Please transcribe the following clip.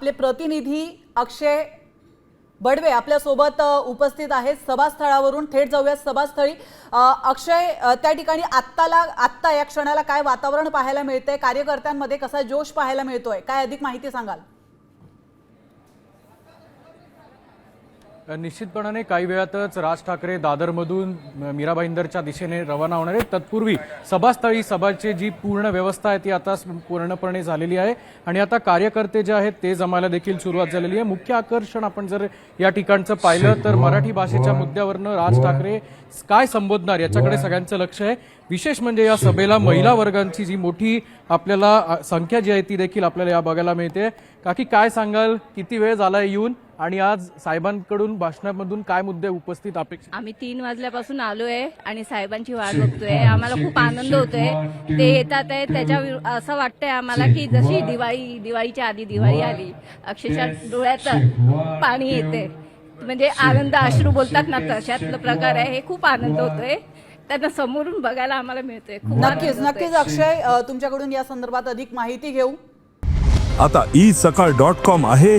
आपले प्रतिनिधी अक्षय बडवे आपल्यासोबत उपस्थित आहेत. सभास्थळावरून थेट जाऊयात. सभास्थळी अक्षय त्या ठिकाणी आत्ताला आत्ता या क्षणाला काय वातावरण पाहायला मिळतंय? कार्यकर्त्यांमध्ये कसा जोश पाहायला मिळतोय? काय अधिक माहिती सांगाल? निश्चितपणाने काही वेळातच राज ठाकरे दादरमधून मीराबाईंदरच्या दिशेने रवाना होणार आहेत. तत्पूर्वी सभास्थळी सभाची जी पूर्ण व्यवस्था आहे ती आता पूर्णपणे झालेली आहे. आणि आता कार्यकर्ते जे आहेत ते जमायला देखील सुरुवात झालेली आहे. मुख्य आकर्षण आपण जर या ठिकाणचं पाहिलं तर मराठी भाषेच्या मुद्द्यावरनं राज ठाकरे काय संबोधणार याच्याकडे सगळ्यांचं लक्ष आहे. विशेष म्हणजे या सभेला महिला वर्गांची जी मोठी आपल्याला संख्या जी आहे ती देखील आपल्याला या बघायला मिळते. काकी काय सांगाल? किती वेळ झालाय येऊन? आणि आज साहेबांकडून भाषणामधून काय मुद्दे उपस्थित अपेक्षित? आम्ही तीन वाजल्यापासून आलोय आणि साहेबांची वाट बघतोय. आम्हाला खूप आनंद होतोय. ते येतात आहे त्याच्या असं वाटतंय आम्हाला की जशी दिवाळी दिवाळीच्या आधी दिवाळी आली अक्षरशः डोळ्यात पाणी येते. म्हणजे आनंद अश्रू बोलतात ना तशातलं प्रकार आहे. हे खूप आनंद होतोय. त्यांना समोरून बघायला आम्हाला मिळतोय. नक्कीच. नक्कीच अक्षय तुमच्याकडून या संदर्भात अधिक माहिती घेऊ. आता ई सकाळ डॉट कॉम आहे.